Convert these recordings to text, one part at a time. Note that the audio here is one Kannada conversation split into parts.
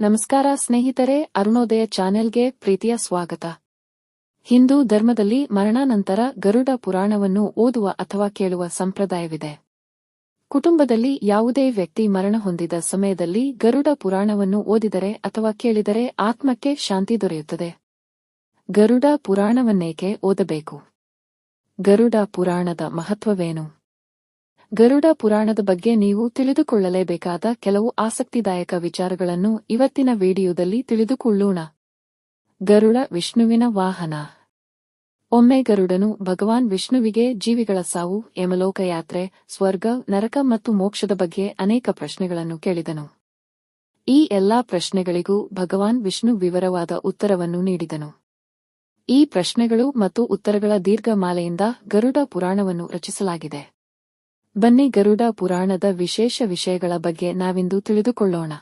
ನಮಸ್ಕಾರ ಸ್ನೇಹಿತರೆ, ಅರುಣೋದಯ ಚಾನೆಲ್ಗೆ ಪ್ರೀತಿಯ ಸ್ವಾಗತ. ಹಿಂದೂ ಧರ್ಮದಲ್ಲಿ ಮರಣಾನಂತರ ಗರುಡ ಪುರಾಣವನ್ನು ಓದುವ ಅಥವಾ ಕೇಳುವ ಸಂಪ್ರದಾಯವಿದೆ. ಕುಟುಂಬದಲ್ಲಿ ಯಾವುದೇ ವ್ಯಕ್ತಿ ಮರಣ ಹೊಂದಿದ ಸಮಯದಲ್ಲಿ ಗರುಡ ಪುರಾಣವನ್ನು ಓದಿದರೆ ಅಥವಾ ಕೇಳಿದರೆ ಆತ್ಮಕ್ಕೆ ಶಾಂತಿ ದೊರೆಯುತ್ತದೆ. ಗರುಡ ಪುರಾಣವನ್ನೇಕೆ ಓದಬೇಕು? ಗರುಡ ಪುರಾಣದ ಮಹತ್ವವೇನು? ಗರುಡ ಪುರಾಣದ ಬಗ್ಗೆ ನೀವು ತಿಳಿದುಕೊಳ್ಳಲೇಬೇಕಾದ ಕೆಲವು ಆಸಕ್ತಿದಾಯಕ ವಿಚಾರಗಳನ್ನು ಇವತ್ತಿನ ವಿಡಿಯೋದಲ್ಲಿ ತಿಳಿದುಕೊಳ್ಳೋಣ. ಗರುಡ ವಿಷ್ಣುವಿನ ವಾಹನ. ಒಮ್ಮೆ ಗರುಡನು ಭಗವಾನ್ ವಿಷ್ಣುವಿಗೆ ಜೀವಿಗಳ ಸಾವು ಯಮಲೋಕ ಯಾತ್ರೆ ಸ್ವರ್ಗ, ನರಕ ಮತ್ತು ಮೋಕ್ಷದ ಬಗ್ಗೆ ಅನೇಕ ಪ್ರಶ್ನೆಗಳನ್ನು ಕೇಳಿದನು. ಈ ಎಲ್ಲಾ ಪ್ರಶ್ನೆಗಳಿಗೂ ಭಗವಾನ್ ವಿಷ್ಣು ವಿವರವಾದ ಉತ್ತರವನ್ನು ನೀಡಿದನು. ಈ ಪ್ರಶ್ನೆಗಳು ಮತ್ತು ಉತ್ತರಗಳ ದೀರ್ಘ ಮಾಲೆಯಿಂದ ಗರುಡ ಪುರಾಣವನ್ನು ರಚಿಸಲಾಗಿದೆ. ಬನ್ನಿ ಗರುಡ ಪುರಾಣದ ವಿಶೇಷ ವಿಷಯಗಳ ಬಗ್ಗೆ ನಾವಿಂದು ತಿಳಿದುಕೊಳ್ಳೋಣ.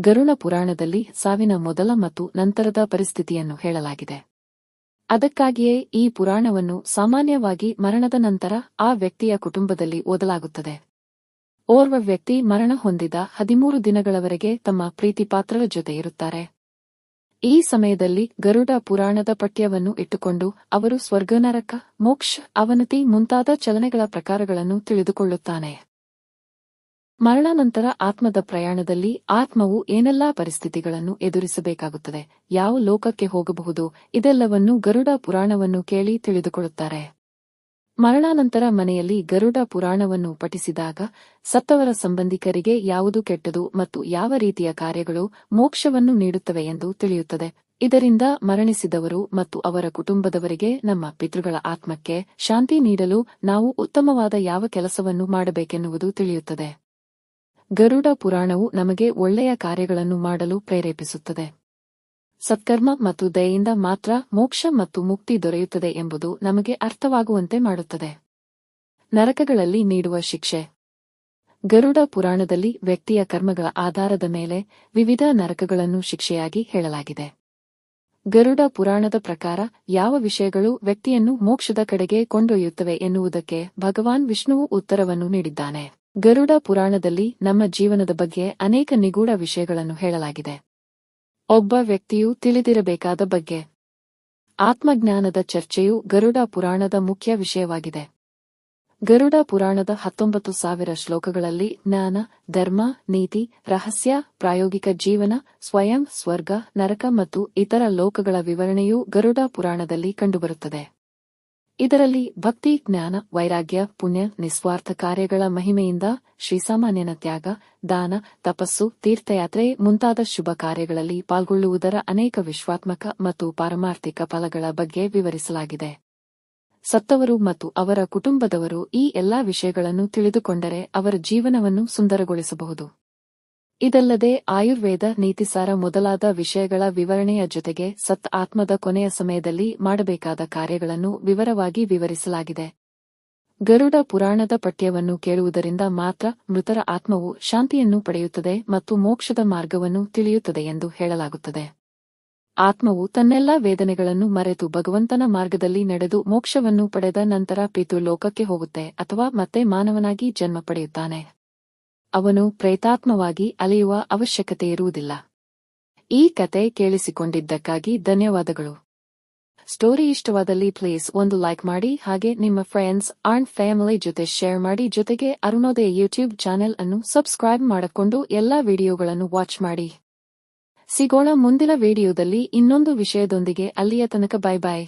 ಗರುಡ ಪುರಾಣದಲ್ಲಿ ಸಾವಿನ ಮೊದಲ ಮತ್ತು ನಂತರದ ಪರಿಸ್ಥಿತಿಯನ್ನು ಹೇಳಲಾಗಿದೆ. ಅದಕ್ಕಾಗಿಯೇ ಈ ಪುರಾಣವನ್ನು ಸಾಮಾನ್ಯವಾಗಿ ಮರಣದ ನಂತರ ಆ ವ್ಯಕ್ತಿಯ ಕುಟುಂಬದಲ್ಲಿ ಓದಲಾಗುತ್ತದೆ. ಓರ್ವ ವ್ಯಕ್ತಿ ಮರಣ ಹೊಂದಿದ ಹದಿಮೂರು ದಿನಗಳವರೆಗೆ ತಮ್ಮ ಪ್ರೀತಿಪಾತ್ರರ ಜೊತೆ ಇರುತ್ತಾರೆ. ಈ ಸಮಯದಲ್ಲಿ ಗರುಡ ಪುರಾಣದ ಪಠ್ಯವನ್ನು ಇಟ್ಟುಕೊಂಡು ಅವರು ಸ್ವರ್ಗನರಕ ಮೋಕ್ಷ, ಅವನತಿ ಮುಂತಾದ ಚಲನೆಗಳ ಪ್ರಕಾರಗಳನ್ನು ತಿಳಿದುಕೊಳ್ಳುತ್ತಾನೆ. ಮರಣಾನಂತರ ಆತ್ಮದ ಪ್ರಯಾಣದಲ್ಲಿ ಆತ್ಮವು ಏನೆಲ್ಲಾ ಪರಿಸ್ಥಿತಿಗಳನ್ನು ಎದುರಿಸಬೇಕಾಗುತ್ತದೆ, ಯಾವ ಲೋಕಕ್ಕೆ ಹೋಗಬಹುದು, ಇದೆಲ್ಲವನ್ನೂ ಗರುಡ ಪುರಾಣವನ್ನು ಕೇಳಿ ತಿಳಿದುಕೊಳ್ಳುತ್ತಾರೆ. ಮರಣಾನಂತರ ಮನೆಯಲ್ಲಿ ಗರುಡ ಪುರಾಣವನ್ನು ಪಠಿಸಿದಾಗ ಸತ್ತವರ ಸಂಬಂಧಿಕರಿಗೆ ಯಾವುದು ಕೆಟ್ಟದು ಮತ್ತು ಯಾವ ರೀತಿಯ ಕಾರ್ಯಗಳು ಮೋಕ್ಷವನ್ನು ನೀಡುತ್ತವೆ ಎಂದು ತಿಳಿಯುತ್ತದೆ. ಇದರಿಂದ ಮರಣಿಸಿದವರು ಮತ್ತು ಅವರ ಕುಟುಂಬದವರಿಗೆ ನಮ್ಮ ಪಿತೃಗಳ ಆತ್ಮಕ್ಕೆ ಶಾಂತಿ ನೀಡಲು ನಾವು ಉತ್ತಮವಾದ ಯಾವ ಕೆಲಸವನ್ನು ಮಾಡಬೇಕೆನ್ನುವುದು ತಿಳಿಯುತ್ತದೆ. ಗರುಡ ಪುರಾಣವು ನಮಗೆ ಒಳ್ಳೆಯ ಕಾರ್ಯಗಳನ್ನು ಮಾಡಲು ಪ್ರೇರೇಪಿಸುತ್ತದೆ. ಸತ್ಕರ್ಮ ಮತ್ತು ದಯೆಯಿಂದ ಮಾತ್ರ ಮೋಕ್ಷ ಮತ್ತು ಮುಕ್ತಿ ದೊರೆಯುತ್ತದೆ ಎಂಬುದು ನಮಗೆ ಅರ್ಥವಾಗುವಂತೆ ಮಾಡುತ್ತದೆ. ನರಕಗಳಲ್ಲಿ ನೀಡುವ ಶಿಕ್ಷೆ. ಗರುಡ ಪುರಾಣದಲ್ಲಿ ವ್ಯಕ್ತಿಯ ಕರ್ಮಗಳ ಆಧಾರದ ಮೇಲೆ ವಿವಿಧ ನರಕಗಳನ್ನು ಶಿಕ್ಷೆಯಾಗಿ ಹೇಳಲಾಗಿದೆ. ಗರುಡ ಪುರಾಣದ ಪ್ರಕಾರ ಯಾವ ವಿಷಯಗಳು ವ್ಯಕ್ತಿಯನ್ನು ಮೋಕ್ಷದ ಕಡೆಗೆ ಕೊಂಡೊಯ್ಯುತ್ತವೆ ಎನ್ನುವುದಕ್ಕೆ ಭಗವಾನ್ ವಿಷ್ಣುವು ಉತ್ತರವನ್ನು ನೀಡಿದ್ದಾನೆ. ಗರುಡ ಪುರಾಣದಲ್ಲಿ ನಮ್ಮ ಜೀವನದ ಬಗ್ಗೆ ಅನೇಕ ನಿಗೂಢ ವಿಷಯಗಳನ್ನು ಹೇಳಲಾಗಿದೆ. ಒಬ್ಬ ವ್ಯಕ್ತಿಯು ತಿಳಿದಿರಬೇಕಾದ ಬಗ್ಗೆ. ಆತ್ಮಜ್ಞಾನದ ಚರ್ಚೆಯು ಗರುಡ ಪುರಾಣದ ಮುಖ್ಯ ವಿಷಯವಾಗಿದೆ. ಗರುಡ ಪುರಾಣದ ಹತ್ತೊಂಬತ್ತು ಸಾವಿರ ಶ್ಲೋಕಗಳಲ್ಲಿ ಜ್ಞಾನ, ಧರ್ಮ, ನೀತಿ, ರಹಸ್ಯ, ಪ್ರಾಯೋಗಿಕ ಜೀವನ, ಸ್ವಯಂ, ಸ್ವರ್ಗ, ನರಕ ಮತ್ತು ಇತರ ಲೋಕಗಳ ವಿವರಣೆಯೂ ಗರುಡ ಪುರಾಣದಲ್ಲಿ ಕಂಡುಬರುತ್ತದೆ. ಇದರಲ್ಲಿ ಭಕ್ತಿ, ಜ್ಞಾನ, ವೈರಾಗ್ಯ, ಪುಣ್ಯ, ನಿಸ್ವಾರ್ಥ ಕಾರ್ಯಗಳ ಮಹಿಮೆಯಿಂದ ಶ್ರೀಸಾಮಾನ್ಯನ ತ್ಯಾಗ, ದಾನ, ತಪಸ್ಸು, ತೀರ್ಥಯಾತ್ರೆ ಮುಂತಾದ ಶುಭ ಕಾರ್ಯಗಳಲ್ಲಿ ಪಾಲ್ಗೊಳ್ಳುವುದರ ಅನೇಕ ವಿಶ್ವಾತ್ಮಕ ಮತ್ತು ಪಾರಮಾರ್ಥಿಕ ಫಲಗಳ ಬಗ್ಗೆ ವಿವರಿಸಲಾಗಿದೆ. ಸತ್ತವರು ಮತ್ತು ಅವರ ಕುಟುಂಬದವರು ಈ ಎಲ್ಲಾ ವಿಷಯಗಳನ್ನು ತಿಳಿದುಕೊಂಡರೆ ಅವರ ಜೀವನವನ್ನು ಸುಂದರಗೊಳಿಸಬಹುದು. ಇದಲ್ಲದೆ ಆಯುರ್ವೇದ ನೀತಿಸಾರ ಮೊದಲಾದ ವಿಷಯಗಳ ವಿವರಣೆಯ ಜೊತೆಗೆ ಸತ್ ಆತ್ಮದ ಕೊನೆಯ ಸಮಯದಲ್ಲಿ ಮಾಡಬೇಕಾದ ಕಾರ್ಯಗಳನ್ನು ವಿವರವಾಗಿ ವಿವರಿಸಲಾಗಿದೆ. ಗರುಡ ಪುರಾಣದ ಪಠ್ಯವನ್ನು ಕೇಳುವುದರಿಂದ ಮಾತ್ರ ಮೃತರ ಆತ್ಮವು ಶಾಂತಿಯನ್ನು ಪಡೆಯುತ್ತದೆ ಮತ್ತು ಮೋಕ್ಷದ ಮಾರ್ಗವನ್ನು ತಿಳಿಯುತ್ತದೆ ಎಂದು ಹೇಳಲಾಗುತ್ತದೆ. ಆತ್ಮವು ತನ್ನೆಲ್ಲ ವೇದನೆಗಳನ್ನು ಮರೆತು ಭಗವಂತನ ಮಾರ್ಗದಲ್ಲಿ ನಡೆದು ಮೋಕ್ಷವನ್ನು ಪಡೆದ ನಂತರ ಪಿತೃ ಲೋಕಕ್ಕೆ ಹೋಗುತ್ತೆ ಅಥವಾ ಮತ್ತೆ ಮಾನವನಾಗಿ ಜನ್ಮ ಪಡೆಯುತ್ತಾನೆ. ಅವನು ಪ್ರೇತಾತ್ಮವಾಗಿ ಅಲೆಯುವ ಅವಶ್ಯಕತೆ ಇರುವುದಿಲ್ಲ. ಈ ಕತೆ ಕೇಳಿಸಿಕೊಂಡಿದ್ದಕ್ಕಾಗಿ ಧನ್ಯವಾದಗಳು. ಸ್ಟೋರಿ ಇಷ್ಟವಾದಲ್ಲಿ ಪ್ಲೀಸ್ ಒಂದು ಲೈಕ್ ಮಾಡಿ ಹಾಗೆ ನಿಮ್ಮ ಫ್ರೆಂಡ್ಸ್ ಅಂಡ್ ಫ್ಯಾಮಿಲಿ ಜೊತೆ ಶೇರ್ ಮಾಡಿ ಜೊತೆಗೆ ಅರುಣೋದಯ ಯೂಟ್ಯೂಬ್ ಚಾನೆಲ್ ಅನ್ನು ಸಬ್ಸ್ಕ್ರೈಬ್ ಮಾಡಿಕೊಂಡು ಎಲ್ಲಾ ವಿಡಿಯೋಗಳನ್ನು ವಾಚ್ ಮಾಡಿ. ಸಿಗೋಣ ಮುಂದಿನ ವಿಡಿಯೋದಲ್ಲಿ ಇನ್ನೊಂದು ವಿಷಯದೊಂದಿಗೆ ಅಲ್ಲಿಯ ತನಕ ಬೈ ಬಾಯ್